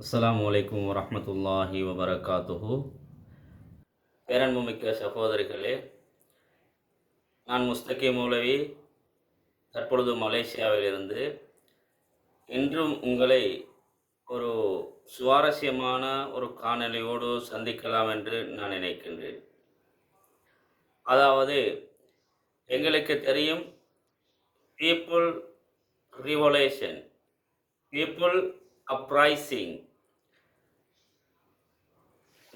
அஸ்லாம் அலைக்கும் வரமத்துல்லாஹி வபரகாத்துஹு. பேரன்புமிக்க சகோதரிகளே நான் முஸ்தகி மூலவி தற்பொழுது மலேசியாவிலிருந்து. இன்றும் உங்களை ஒரு சுவாரஸ்யமான ஒரு காணொலியோடு சந்திக்கலாம் என்று நான் நினைக்கின்றேன். அதாவது எங்களுக்கு தெரியும் பீப்புள் ரிவலேஷன் பீப்புள் அப்ரைசிங்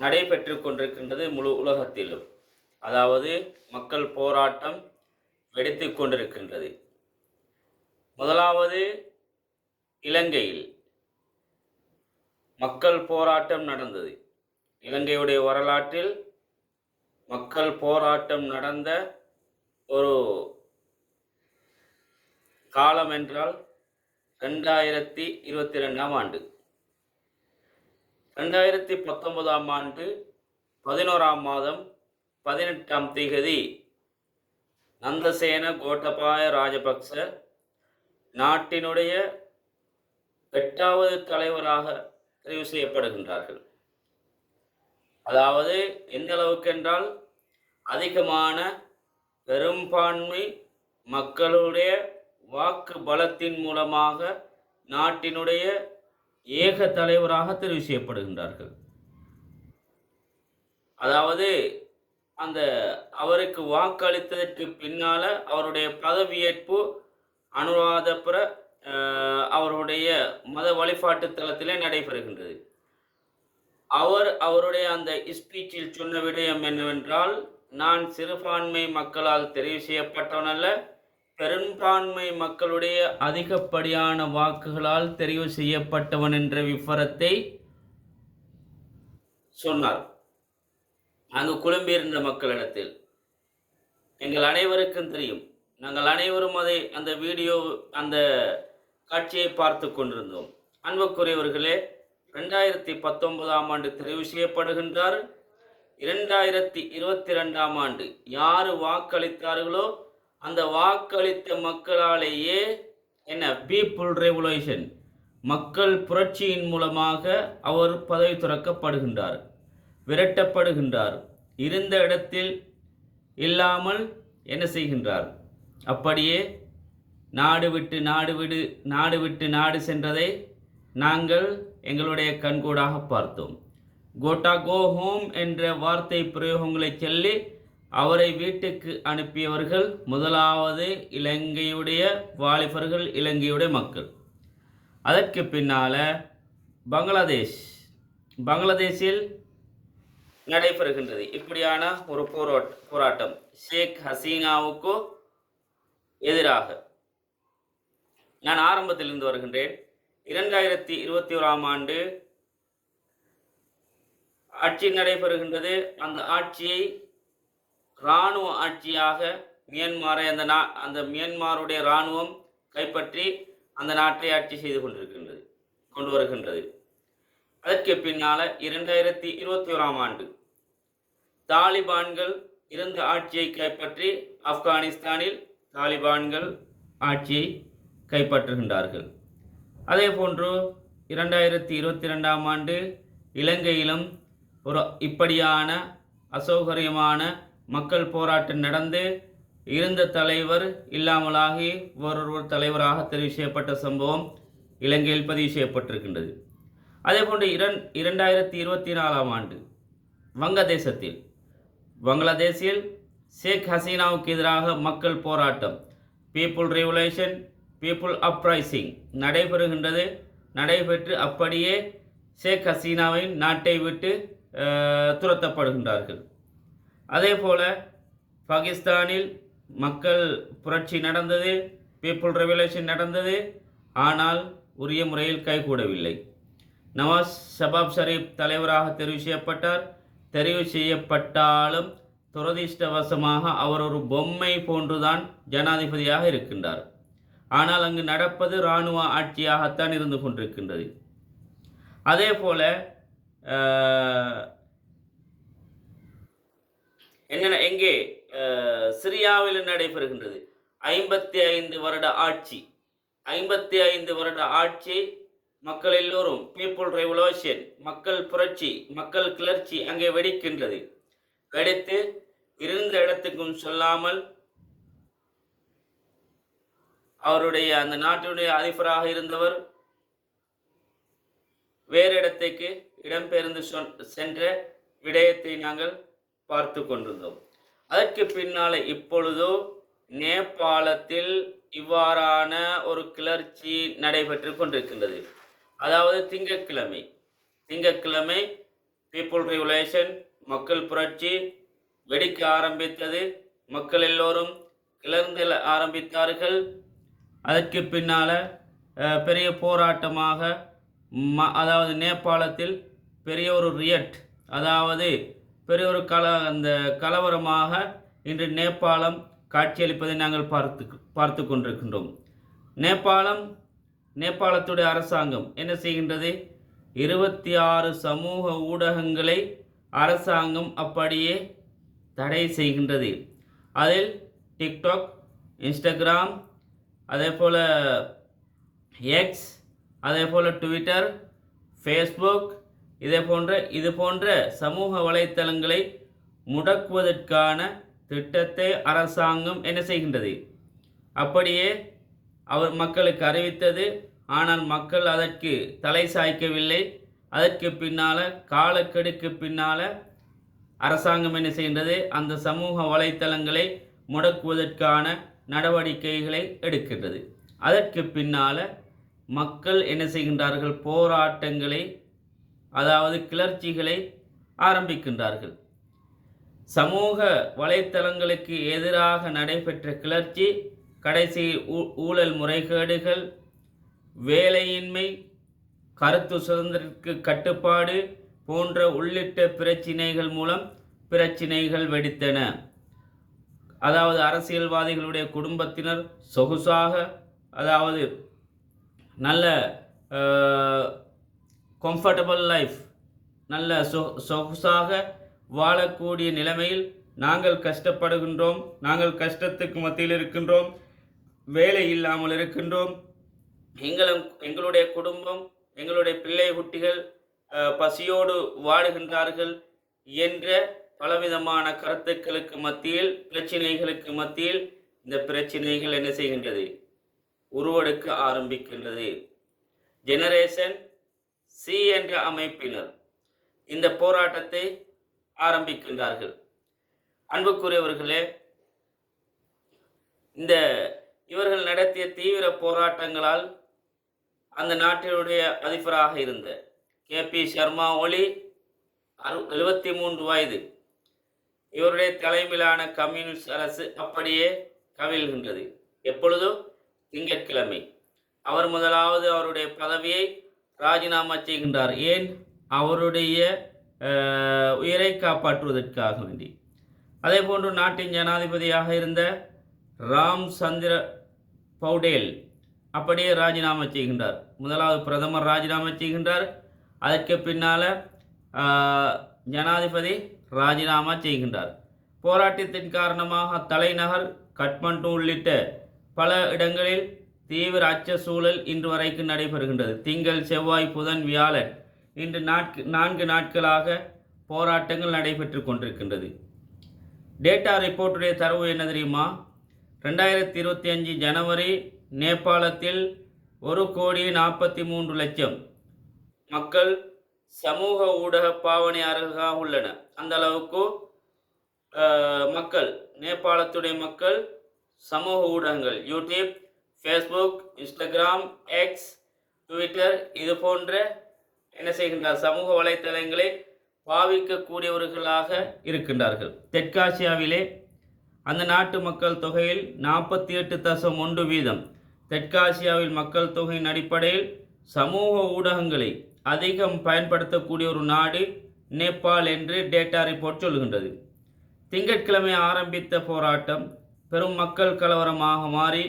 நடைபெற்று கொண்டிருக்கின்றது முழு உலகத்திலும். அதாவது மக்கள் போராட்டம் வெடித்து கொண்டிருக்கின்றது. முதலாவது இலங்கையில் மக்கள் போராட்டம் நடந்தது. இலங்கையுடைய வரலாற்றில் மக்கள் போராட்டம் நடந்த ஒரு காலம் என்றால் ரெண்டாயிரத்தி இருபத்தி ரெண்டாம் ஆண்டு. ரெண்டாயிரத்தி பத்தொன்பதாம் ஆண்டு பதினோராம் மாதம் பதினெட்டாம் திகதி நந்தசேன கோட்டபாய ராஜபக்ச நாட்டினுடைய எட்டாவது தலைவராக தெரிவு செய்யப்படுகின்றார்கள். அதாவது எந்த அளவுக்கு என்றால் அதிகமான பெரும்பான்மை மக்களுடைய வாக்கு பலத்தின் மூலமாக நாட்டினுடைய ஏக தலைவராக தெரிவு செய்யப்படுகின்றார்கள். அதாவது அந்த அவருக்கு வாக்களித்ததற்கு பின்னால அவருடைய பதவியேற்பு அனுராதபுர அவருடைய மத வழிபாட்டு தளத்திலே நடைபெறுகின்றது. அவர் அவருடைய அந்த ஸ்பீச்சில் சொன்ன விடயம் என்னவென்றால் நான் சிறுபான்மை மக்களால் தெரிவு செய்யப்பட்டவனல்ல பெரும்பான்மை மக்களுடைய அதிகப்படியான வாக்குகளால் தெரிவு செய்யப்பட்டவன் என்ற விவரத்தை சொன்னார். அங்கு குழம்பியிருந்த மக்களிடத்தில் எங்கள் அனைவருக்கும் தெரியும். நாங்கள் அனைவரும் அதை அந்த வீடியோ அந்த காட்சியை பார்த்து கொண்டிருந்தோம். அன்புக்குரியவர்களே ரெண்டாயிரத்தி பத்தொன்பதாம் ஆண்டு தெரிவு செய்யப்படுகின்றார் இரண்டாயிரத்தி இருபத்தி ரெண்டாம் ஆண்டு யார் வாக்களித்தார்களோ அந்த வாக்களித்த மக்களாலேயே என்ன? பீப்புள் ரெவல்யூஷன் மக்கள் புரட்சியின் மூலமாக அவர் பதவி துறக்கப்படுகின்றார் விரட்டப்படுகின்றார். இருந்த இடத்தில் இல்லாமல் என்ன செய்கின்றார்? அப்படியே நாடு விட்டு நாடு விடு நாடு விட்டு நாடு சென்றதை நாங்கள் எங்களுடைய கண்கூடாக பார்த்தோம். கோட்டா கோ ஹோம் என்ற வார்த்தை பிரயோகங்களை சொல்லி அவரை வீட்டுக்கு அனுப்பியவர்கள் முதலாவது இலங்கையுடைய வாலிபர்கள் இலங்கையுடைய மக்கள். அதற்கு பின்னால பங்களாதேஷ். பங்களாதேஷில் நடைபெறுகின்றது. இப்படியான ஒரு போராட் போராட்டம் ஷேக் ஹசீனாவுக்கு எதிராக. நான் ஆரம்பத்திலிருந்து வருகின்றேன். இரண்டாயிரத்தி இருபத்தி ஓராம் ஆண்டு ஆட்சி நடைபெறுகின்றது. அந்த ஆட்சியை இராணுவ ஆட்சியாக மியான்மாரை அந்த நா அந்த மியான்மாருடைய இராணுவம் கைப்பற்றி அந்த நாட்டை ஆட்சி செய்து கொண்டிருக்கின்றது கொண்டு வருகின்றது. அதற்கு பின்னால இரண்டாயிரத்தி இருபத்தி ஓராம் ஆண்டு தாலிபான்கள் இருந்த ஆட்சியை கைப்பற்றி ஆப்கானிஸ்தானில் தாலிபான்கள் ஆட்சியை கைப்பற்றுகின்றார்கள். அதே போன்று இரண்டாயிரத்தி இருபத்தி ரெண்டாம் ஆண்டு இலங்கையிலும் ஒரு இப்படியான அசௌகரியமான மக்கள் போராட்டம் நடந்து இருந்த தலைவர் இல்லாமலாகி வேறொருவர் தலைவராக தெரிவு செய்யப்பட்ட சம்பவம் இலங்கையில் பதிவு செய்யப்பட்டிருக்கின்றது. அதே போன்று இரண் இரண்டாயிரத்தி இருபத்தி நாலாம் ஆண்டு வங்கதேசத்தில் பங்களாதேஷில் ஷேக் ஹசீனாவுக்கு எதிராக மக்கள் போராட்டம் பீப்புள் ரெவலேஷன் பீப்புள் அப்ரைசிங் நடைபெறுகின்றது. நடைபெற்று அப்படியே ஷேக் ஹசீனாவை நாட்டை விட்டு துரத்தப்படுகின்றார்கள். அதே போல் பாகிஸ்தானில் மக்கள் புரட்சி நடந்தது பீப்புள் ரெவல்யூஷன் நடந்தது ஆனால் உரிய முறையில் கைகூடவில்லை. நவாஸ் ஷபாப் ஷரீப் தலைவராக தெரிவு செய்யப்பட்டார். தெரிவு செய்யப்பட்டாலும் துரதிர்ஷ்டவசமாக அவர் ஒரு பொம்மை போன்றுதான் ஜனாதிபதியாக இருக்கின்றார். ஆனால் அங்கு நடப்பது இராணுவ ஆட்சியாகத்தான் இருந்து கொண்டிருக்கின்றது. அதே போல என்னென்ன எங்கே? சிரியாவில் நடைபெறுகின்றது. ஐம்பத்தி ஐந்து வருட ஆட்சி. ஐம்பத்தி ஐந்து வருட ஆட்சி மக்கள் எல்லோரும் பீப்புள் ரெவல்யூஷன் மக்கள் புரட்சி மக்கள் கிளர்ச்சி அங்கே வெடிக்கின்றது. வெடித்து இருந்த இடத்துக்கும் சொல்லாமல் அவருடைய அந்த நாட்டினுடைய அதிபராக இருந்தவர் வேறு இடத்துக்கு இடம்பெயர்ந்து சென்ற விடயத்தை நாங்கள் பார்த்து கொண்டிருந்தோம். அதற்கு பின்னால் இப்பொழுதோ நேபாளத்தில் இவ்வாறான ஒரு கிளர்ச்சி நடைபெற்று கொண்டிருக்கின்றது. அதாவது திங்கக்கிழமை திங்கக்கிழமை பீப்புள் ரெவலேஷன் மக்கள் புரட்சி வெடிக்க ஆரம்பித்தது மக்கள் எல்லோரும் கிளர்ந்து ஆரம்பித்தார்கள். அதற்கு பின்னால் பெரிய போராட்டமாக ம அதாவது நேபாளத்தில் பெரிய ஒரு ரியட் அதாவது பெரிய ஒரு கல அந்த கலவரமாக இன்று நேபாளம் காட்சியளிப்பதை நாங்கள் பார்த்து பார்த்து கொண்டிருக்கின்றோம். நேபாளம் நேபாளத்துடைய அரசாங்கம் என்ன செய்கின்றது? இருபத்தி ஆறு சமூக ஊடகங்களை அரசாங்கம் அப்படியே தடை செய்கின்றது. அதில் டிக்டாக் இன்ஸ்டாகிராம் அதே போல் எக்ஸ் அதே போல் ட்விட்டர் ஃபேஸ்புக் இதே போன்ற இது போன்ற சமூக வலைத்தளங்களை முடக்குவதற்கான திட்டத்தை அரசாங்கம் என்ன செய்கின்றது? அப்படியே அவர் மக்களுக்கு அறிவித்தது ஆனால் மக்கள் அதற்கு தலை சாய்க்கவில்லை. அதற்கு பின்னால் காலக்கெடுக்கு பின்னால் அரசாங்கம் என்ன செய்கின்றது? அந்த சமூக வலைத்தளங்களை முடக்குவதற்கான நடவடிக்கைகளை எடுக்கின்றது. அதற்கு பின்னால் மக்கள் என்ன செய்கின்றார்கள்? போராட்டங்களை அதாவது கிளர்ச்சிகளை ஆரம்பிக்கின்றார்கள். சமூக வலைத்தளங்களுக்கு எதிராக நடைபெற்ற கிளர்ச்சி கடைசி ஊ- ஊழல் முறைகேடுகள் வேலையின்மை கருத்து சுதந்திரத்திற்கு கட்டுப்பாடு போன்ற உள்ளிட்ட பிரச்சினைகள் மூலம் பிரச்சினைகள் வெடித்தன. அதாவது அரசியல்வாதிகளுடைய குடும்பத்தினர் சொகுசாக அதாவது நல்ல கம்ஃபர்டபுள் லைஃப் நல்ல சொ சொகுசாக வாழக்கூடிய நிலைமையில் நாங்கள் கஷ்டப்படுகின்றோம். நாங்கள் கஷ்டத்துக்கு மத்தியில் இருக்கின்றோம். வேலை இல்லாமல் இருக்கின்றோம். எங்களும் எங்களுடைய குடும்பம் எங்களுடைய பிள்ளை குட்டிகள் பசியோடு வாடுகின்றார்கள் என்ற பலவிதமான கருத்துக்களுக்கு மத்தியில் பிரச்சினைகளுக்கு மத்தியில் இந்த பிரச்சினைகள் என்ன செய்கின்றது? உருவெடுக்க ஆரம்பிக்கின்றது. ஜெனரேஷன் சி என்ற அமைப்பினர் இந்த போராட்டத்தை ஆரம்பிக்கின்றார்கள். அன்புக்குரியவர்களே இந்த இவர்கள் நடத்திய தீவிர போராட்டங்களால் அந்த நாட்டினுடைய அதிபராக இருந்த கே பி சர்மா ஒலி அறு எழுபத்தி மூன்று வயது. இவருடைய தலைமையிலான கம்யூனிஸ்ட் அரசு அப்படியே கவிழ்கின்றது. எப்பொழுதோ திங்கட்கிழமை. அவர் முதலாவது அவருடைய பதவியை ராஜினாமா செய்கின்றார். ஏன்? அவருடைய உயிரை காப்பாற்றுவதற்காக வேண்டி. அதே போன்று நாட்டின் ஜனாதிபதியாக இருந்த ராம் சந்திர பௌடேல் அப்படியே ராஜினாமா செய்கின்றார். முதலாவது பிரதமர் ராஜினாமா செய்கின்றார். அதற்கு பின்னால் ஜனாதிபதி ராஜினாமா செய்கின்றார். போராட்டத்தின் காரணமாக தலைநகர் கட்மண்டு உள்ளிட்ட பல இடங்களில் தீவிர அச்ச சூழல் இன்று வரைக்கும் நடைபெறுகின்றது. திங்கள் செவ்வாய் புதன் வியாழன் இன்று நாட்கு நான்கு நாட்களாக போராட்டங்கள் நடைபெற்று கொண்டிருக்கின்றது. டேட்டா ரிப்போர்ட்டுடைய தரவு என்ன தெரியுமா? ரெண்டாயிரத்தி இருபத்தி அஞ்சு ஜனவரி நேபாளத்தில் ஒரு கோடி நாற்பத்தி மூன்று லட்சம் மக்கள் சமூக ஊடக பாவனையாளர்களாக உள்ளனர். அந்த அளவுக்கு மக்கள் நேபாளத்துடைய மக்கள் சமூக ஊடகங்கள் YouTube Facebook Instagram X Twitter இது போன்ற என்ன செய்கின்றார்? சமூக வலைத்தளங்களை பாவிக்கக்கூடியவர்களாக இருக்கின்றார்கள். தெற்காசியாவிலே அந்த நாட்டு மக்கள் தொகையில் நாற்பத்தி எட்டு தசம் ஒன்று வீதம். தெற்காசியாவில் மக்கள் தொகையின் அடிப்படையில் சமூக ஊடகங்களை அதிகம் பயன்படுத்தக்கூடிய ஒரு நாடு நேபாள் என்று டேட்டா ரிப்போர்ட் சொல்கின்றது திங்கட்கிழமை ஆரம்பித்த போராட்டம் பெரும் மக்கள் கலவரமாக மாறி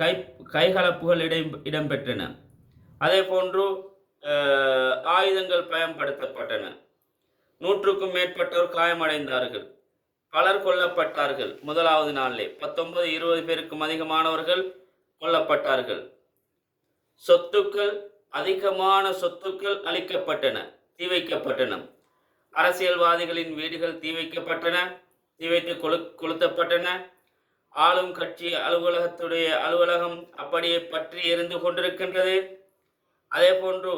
கை கைகலப்புகள் இடம் இடம்பெற்றன. அதே போன்று ஆயுதங்கள் பயன்படுத்தப்பட்டன. நூற்றுக்கும் மேற்பட்டோர் காயமடைந்தார்கள். பலர் கொல்லப்பட்டார்கள். முதலாவது நாளிலே பத்தொன்பது இருபது பேருக்கும் அதிகமானவர்கள் கொல்லப்பட்டார்கள். சொத்துக்கள் அதிகமான சொத்துக்கள் அளிக்கப்பட்டன தீ வைக்கப்பட்டன. அரசியல்வாதிகளின் வீடுகள் தீ வைக்கப்பட்டன தீ வைத்து கொளு கொளுத்தப்பட்டன. ஆளும் கட்சி அலுவலகத்துடைய அலுவலகம் அப்படியே பற்றி எரிந்து கொண்டிருக்கின்றது. அதே போன்று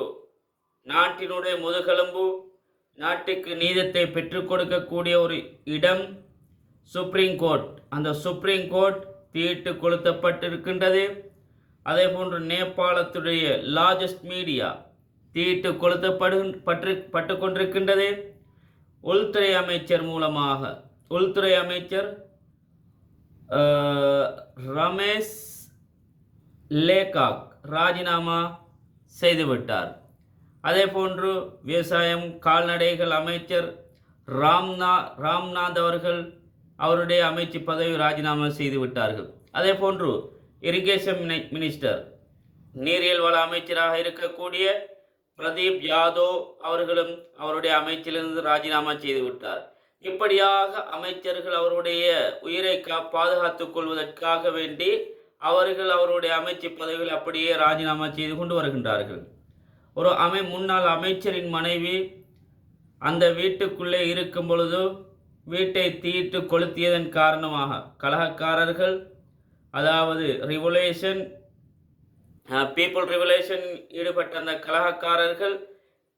நாட்டினுடைய முதுகெலும்பு நாட்டுக்கு நீதத்தை பெற்றுக் கொடுக்கக்கூடிய ஒரு இடம் சுப்ரீம் கோர்ட் அந்த சுப்ரீம் கோர்ட் தீட்டு கொளுத்தப்பட்டிருக்கின்றது. அதே போன்று நேபாளத்துடைய லார்ஜஸ்ட் மீடியா தீட்டு கொளுத்தப்படு பற்று பட்டு கொண்டிருக்கின்றது. உள்துறை அமைச்சர் மூலமாக உள்துறை அமைச்சர் ரமேஷ் லேகாக் ராஜினாமா செய்துவிட்டார். அதே போன்று விவசாயம் கால்நடைகள் அமைச்சர் ராம்நா ராம்நாத் அவர்கள் அவருடைய அமைச்சு பதவி ராஜினாமா செய்து விட்டார்கள் அதே போன்று இரிகேஷன் மினி- மினிஸ்டர் நீரியல் வள அமைச்சராக இருக்கக்கூடிய பிரதீப் யாதவ் அவர்களும் அவருடைய அமைச்சிலிருந்து ராஜினாமா செய்து விட்டார் இப்படியாக அமைச்சர்கள் அவருடைய உயிரை கா பாதுகாத்துக் கொள்வதற்காக வேண்டி அவர்கள் அவருடைய அமைச்சு பதவிகளை அப்படியே ராஜினாமா செய்து கொண்டு வருகின்றார்கள். ஒரு அமை முன்னாள் அமைச்சரின் மனைவி அந்த வீட்டுக்குள்ளே இருக்கும் பொழுது வீட்டை தீட்டு கொளுத்தியதன் காரணமாக கலகக்காரர்கள் அதாவது ரிவலேஷன் பீப்புள் ரிவலேஷன் ஈடுபட்ட அந்த கலகக்காரர்கள்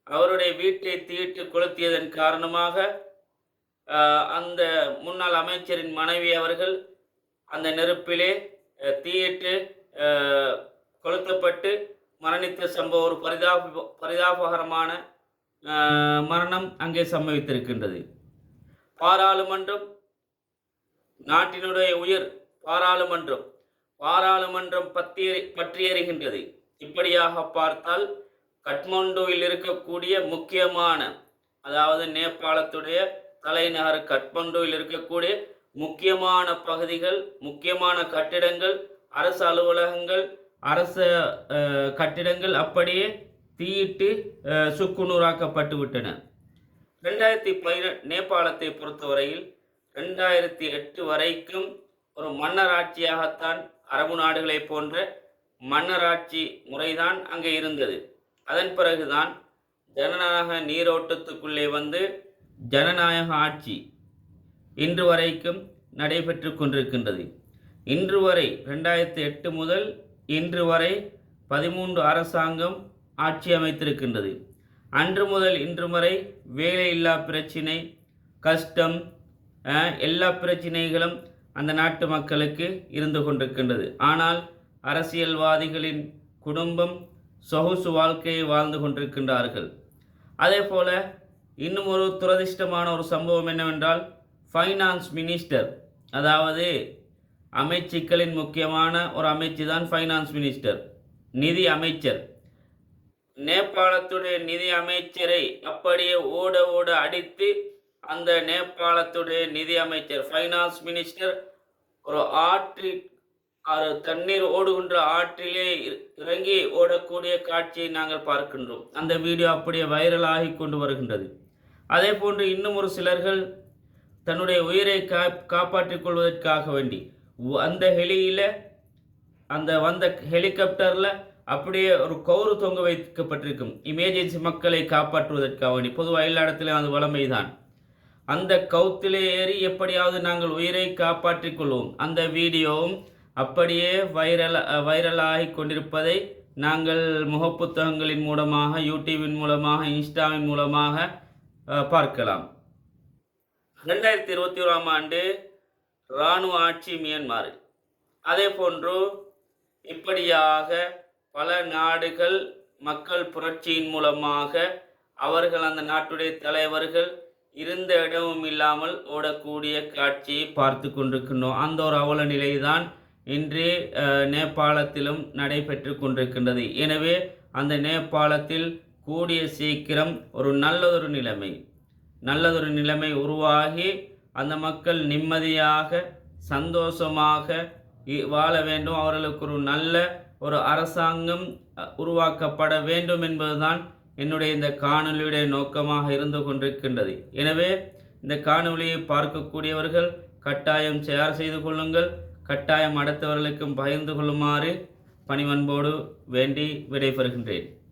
அவருடைய வீட்டை தீட்டு கொளுத்தியதன் காரணமாக அந்த முன்னாள் அமைச்சரின் மனைவி அவர்கள் அந்த நெருப்பிலே தீயிட்டு கொளுத்தப்பட்டு மரணித்த சம்பவம் ஒரு பரிதாப பரிதாபகரமான மரணம் அங்கே சம்பவித்திருக்கின்றது. பாராளுமன்றம் நாட்டினுடைய உயிர் பாராளுமன்றம் பாராளுமன்றம் பற்றி பற்றி எறிகின்றது இப்படியாக பார்த்தால் கட்மண்டுவில் இருக்கக்கூடிய முக்கியமான அதாவது நேபாளத்துடைய தலைநகர் கட்மண்டுவில் இருக்கக்கூடிய முக்கியமான பகுதிகள் முக்கியமான கட்டிடங்கள் அரசு அலுவலகங்கள் அரச கட்டிடங்கள் அப்படியே தீயிட்டு சுக்குநூறாக்கப்பட்டு விட்டன. ரெண்டாயிரத்தி பதின நேபாளத்தை பொறுத்தவரையில் ரெண்டாயிரத்தி எட்டு வரைக்கும் ஒரு மன்னராட்சியாகத்தான் அரபு நாடுகளைப் போன்ற மன்னராட்சி முறைதான் அங்கே இருந்தது. அதன் பிறகுதான் ஜனநாயக நீரோட்டத்துக்குள்ளே வந்து ஜனநாயக ஆட்சி இன்று வரைக்கும் நடைபெற்று கொண்டிருக்கின்றது. இன்று வரை ரெண்டாயிரத்தி எட்டு முதல் இன்று வரை பதிமூன்று அரசாங்கம் ஆட்சி அமைத்திருக்கின்றது. அன்று முதல் இன்று வரை வேலையில்லா பிரச்சினை கஷ்டம் எல்லா பிரச்சினைகளும் அந்த நாட்டு மக்களுக்கு இருந்து கொண்டிருக்கின்றது. ஆனால் அரசியல்வாதிகளின் குடும்பம் சொகுசு வாழ்க்கையை வாழ்ந்து கொண்டிருக்கின்றார்கள். அதே போல இன்னும் ஒரு துரதிர்ஷ்டமான ஒரு சம்பவம் என்னவென்றால் ஃபைனான்ஸ் மினிஸ்டர் அதாவது அமைச்சுக்களின் முக்கியமான ஒரு அமைச்சு தான் ஃபைனான்ஸ் மினிஸ்டர் நிதி அமைச்சர். நேபாளத்துடைய நிதி அமைச்சரை அப்படியே ஓட ஓட அடித்து அந்த நேபாளத்துடைய நிதி அமைச்சர் ஃபைனான்ஸ் மினிஸ்டர் ஒரு ஆற்றில் அது தண்ணீர் ஓடுகின்ற ஆற்றிலே இறங்கி ஓடக்கூடிய காட்சியை நாங்கள் பார்க்கின்றோம். அந்த வீடியோ அப்படியே வைரலாகி கொண்டு வருகின்றது. அதே போன்று இன்னும் ஒரு சிலர்கள் தன்னுடைய உயிரை கா காப்பாற்றிக் கொள்வதற்காக வேண்டி அந்த ஹெலியில் அந்த வந்த ஹெலிகாப்டரில் அப்படியே ஒரு கவுறு தொங்க வைக்கப்பட்டிருக்கும். இமேஜென்சி மக்களை காப்பாற்றுவதற்காக வேண்டி பொதுவாக எல்லா இடத்துலையும் அது வளமைதான். அந்த கவுத்திலே ஏறி எப்படியாவது நாங்கள் உயிரை காப்பாற்றிக் கொள்வோம் அந்த வீடியோவும் அப்படியே வைரல் வைரலாகி கொண்டிருப்பதை நாங்கள் முகப்புத்தகங்களின் மூலமாக யூடியூபின் மூலமாக இன்ஸ்டாவின் மூலமாக பார்க்கலாம். ரெண்டாயிரத்தி இருபத்தி ஓராம் ஆண்டு இராணுவ ஆட்சி மியான்மர். அதே போன்று இப்படியாக பல நாடுகள் மக்கள் புரட்சியின் மூலமாக அவர்கள் அந்த நாட்டுடைய தலைவர்கள் இருந்த இடமும் இல்லாமல் ஓடக்கூடிய காட்சியை பார்த்து கொண்டிருக்கின்றோம். அந்த ஒரு அவல நிலைதான் இன்று நேபாளத்திலும் நடைபெற்று கொண்டிருக்கின்றது. எனவே அந்த நேபாளத்தில் கூடிய சீக்கிரம் ஒரு நல்லதொரு நிலைமை. நல்லதொரு நிலைமை உருவாகி அந்த மக்கள் நிம்மதியாக சந்தோஷமாக இ- வாழ வேண்டும். அவர்களுக்கு ஒரு நல்ல ஒரு அரசாங்கம் உருவாக்கப்பட வேண்டும் என்பதுதான் என்னுடைய இந்த காணொளியுடைய நோக்கமாக இருந்து கொண்டிருக்கின்றது. எனவே இந்த காணொளியை பார்க்கக்கூடியவர்கள் கட்டாயம் ஷேர் செய்து கொள்ளுங்கள். கட்டாயம் அடுத்தவர்களுக்கும் பகிர்ந்து கொள்ளுமாறு பணிவன்போடு வேண்டி விடைபெறுகின்றேன்.